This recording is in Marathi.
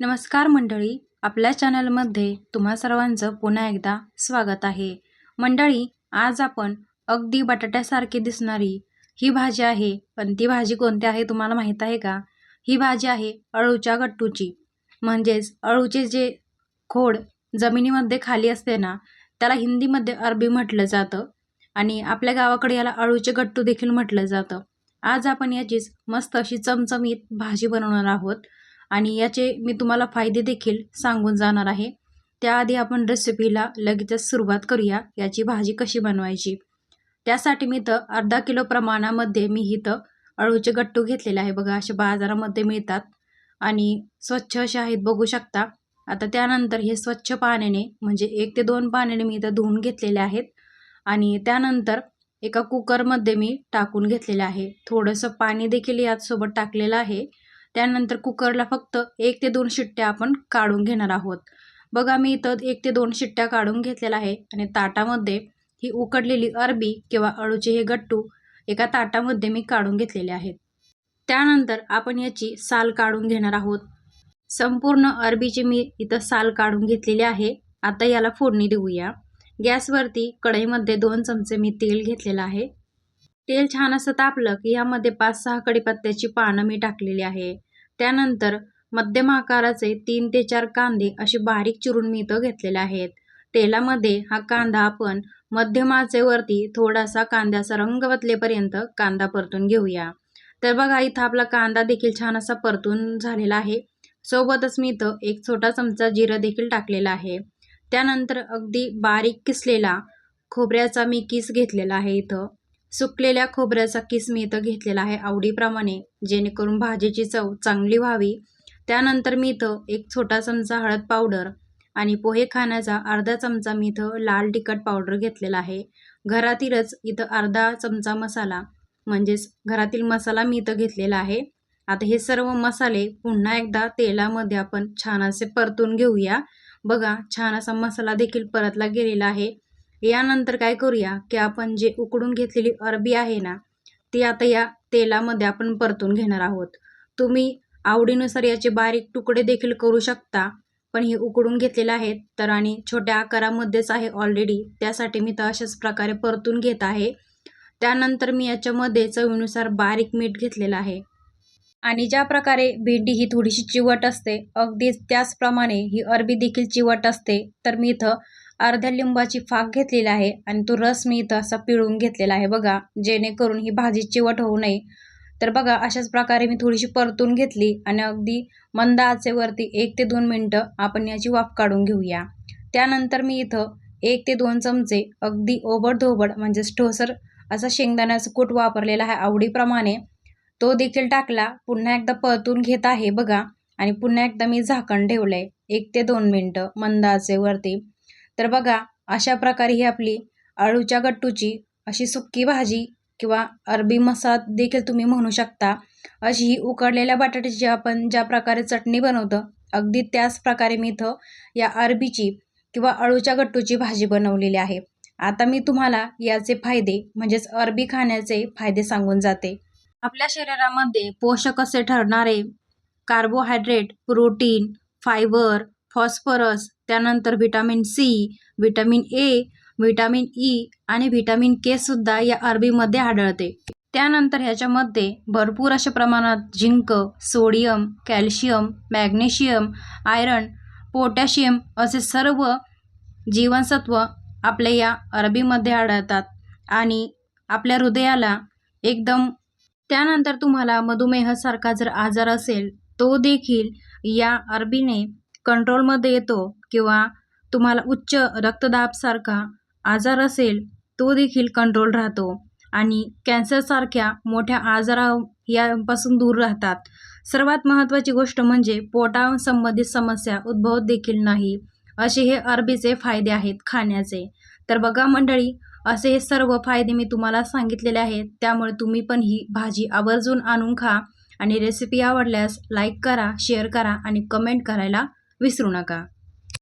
नमस्कार मंडळी आपल्या चॅनलमध्ये तुम्हा सर्वांचं पुन्हा एकदा स्वागत आहे. मंडळी आज आपण अगदी बटाट्यासारखी दिसणारी ही भाजी आहे. पण ती भाजी कोणती आहे तुम्हाला माहीत आहे का? ही भाजी आहे अळूच्या गट्टूची. म्हणजेच अळूचे जे खोड जमिनीमध्ये खाली असते ना त्याला हिंदीमध्ये अरबी म्हटलं जातं. आणि आपल्या गावाकडे याला अळूचे गट्टू देखील म्हटलं जातं. आज आपण याचीच मस्त अशी चमचमीत भाजी बनवणार आहोत. आणि याचे मी तुम्हाला फायदे देखील सांगून जाणार आहे. त्याआधी आपण रेसिपीला लगेचच सुरुवात करूया याची भाजी कशी बनवायची. त्यासाठी मी तर अर्धा किलो प्रमाणामध्ये मी इथं अळूचे गट्टू घेतलेले आहे बघा असे बाजारामध्ये मिळतात. आणि स्वच्छ असे आहेत बघू शकता. आता त्यानंतर हे स्वच्छ पाण्याने म्हणजे एक ते दोन पाण्याने मी इथं धुवून घेतलेले आहेत. आणि त्यानंतर एका कुकरमध्ये मी टाकून घेतलेले आहे. थोडंसं पाणी देखील याचसोबत टाकलेलं आहे. त्यानंतर कुकरला फक्त एक ते दोन शिट्ट्या आपण काढून घेणार आहोत. बघा मी इथं एक ते दोन शिट्ट्या काढून घेतलेल्या आहे आणि ताटामध्ये ही उकडलेली अरबी किंवा अळूचे हे गट्टू एका ताटामध्ये मी काढून घेतलेले आहेत. त्यानंतर आपण याची साल काढून घेणार आहोत. संपूर्ण अरबीची मी इथं साल काढून घेतलेली आहे. आता याला फोडणी देऊया. गॅसवरती कढईमध्ये दोन चमचे मी तेल घेतलेलं आहे. तेल छान असं तापलं की यामध्ये पाच सहा कडीपत्त्याची पानं मी टाकलेली आहे. त्यानंतर मध्यम आकाराचे तीन ते चार कांदे असे बारीक चिरून मी इथं घेतलेले आहेत. तेलामध्ये हा कांदा आपण मध्यम आचेवरती थोडासा कांद्याचा रंग बदलेपर्यंत कांदा परतून घेऊया. तर बघा इथं आपला कांदा देखील छान असा परतून झालेला आहे. सोबतच मी इथं एक छोटा चमचा जिरं देखील टाकलेला आहे. त्यानंतर अगदी बारीक किसलेला खोबऱ्याचा मी किस घेतलेला आहे इथं. सुकलेल्या खोबऱ्याचा किस मी इथं घेतलेला आहे आवडीप्रमाणे जेणेकरून भाजीची चव चांगली व्हावी. त्यानंतर मी इथं एक छोटा चमचा हळद पावडर आणि पोहे खाण्याचा अर्धा चमचा मी इथं लाल तिखट पावडर घेतलेला आहे. घरातीलच इथं अर्धा चमचा मसाला म्हणजेच घरातील मसाला मी इथं घेतलेला आहे. आता हे सर्व मसाले पुन्हा एकदा तेलामध्ये आपण छान असे परतून घेऊया. बघा छान असा मसाला देखील परतला गेलेला आहे. यानंतर काय करूया की आपण जे उकडून घेतलेली अरबी आहे ना ती आता या तेलामध्ये आपण परतून घेणार आहोत. तुम्ही आवडीनुसार याचे बारीक तुकडे देखील करू शकता पण हे उकडून घेतलेले आहेत तर आणि छोट्या आकारामध्येच आहे ऑलरेडी त्यासाठी मी तर अशाच प्रकारे परतून घेत आहे. त्यानंतर मी याच्यामध्ये चवीनुसार बारीक मीठ घेतलेलं आहे. आणि ज्या प्रकारे भेंडी ही थोडीशी चिवट असते अगदीच त्याचप्रमाणे ही अरबी देखील चिवट असते तर मी इथं अर्ध्या लिंबाची फाक घेतलेली आहे आणि तो रस मी इथं असा पिळून घेतलेला आहे. बघा जेणेकरून ही भाजी चिवट होऊ नये. तर बघा अशाच प्रकारे मी थोडीशी परतून घेतली आणि अगदी मंद आचेवरती एक ते दोन मिनटं आपण याची वाफ काढून घेऊया. त्यानंतर मी इथं एक ते दोन चमचे अगदी ओबडधोबड म्हणजेच ठोसर असा शेंगदाण्याचा कूट वापरलेला आहे आवडीप्रमाणे. तो देखील टाकला पुन्हा एकदा परतून घेत आहे बघा. आणि पुन्हा एकदा मी झाकण ठेवलं आहे एक ते दोन मिनटं मंद आचेवरती तर बघा अशा प्रकारे ही आपली अळूच्या गट्टूची अशी सुक्की भाजी किंवा अरबी मसाला देखील तुम्ही म्हणू शकता. अशी ही उकडलेल्या बटाट्याची आपण ज्या प्रकारे चटणी बनवतो अगदी त्याच प्रकारे मी इथं या अरबीची किंवा अळूच्या गट्टूची भाजी बनवलेली आहे. आता मी तुम्हाला याचे फायदे म्हणजेच अरबी खाण्याचे फायदे सांगून जाते. आपल्या शरीरामध्ये पोषक असे ठरणारे कार्बोहायड्रेट प्रोटीन फायबर फॉस्फरस त्यानंतर vitamin C vitamin A vitamin E आणि व्हिटॅमिन के सुद्धा या अरबीमध्ये आढळते. त्यानंतर ह्याच्यामध्ये भरपूर अशा प्रमाणात zinc sodium calcium magnesium iron potassium असे सर्व जीवनसत्व आपल्या या अरबीमध्ये आढळतात आणि आपल्या हृदयाला एकदम त्यानंतर तुम्हाला मधुमेहासारखा जर आजार असेल तो देखील या अरबीने कंट्रोलमध्ये येतो. किंवा तुम्हाला उच्च रक्तदाबसारखा आजार असेल तो देखील कंट्रोल राहतो. आणि कॅन्सरसारख्या मोठ्या आजारा यापासून दूर राहतात. सर्वात महत्त्वाची गोष्ट म्हणजे पोटासंबंधित समस्या उद्भवत देखील नाही असे हे अरबीचे फायदे आहेत खाण्याचे. तर बघा मंडळी असे हे सर्व फायदे मी तुम्हाला सांगितलेले आहेत त्यामुळे तुम्ही पण ही भाजी आवर्जून आणून खा आणि रेसिपी आवडल्यास लाईक करा शेअर करा आणि कमेंट करायला विसरू नका.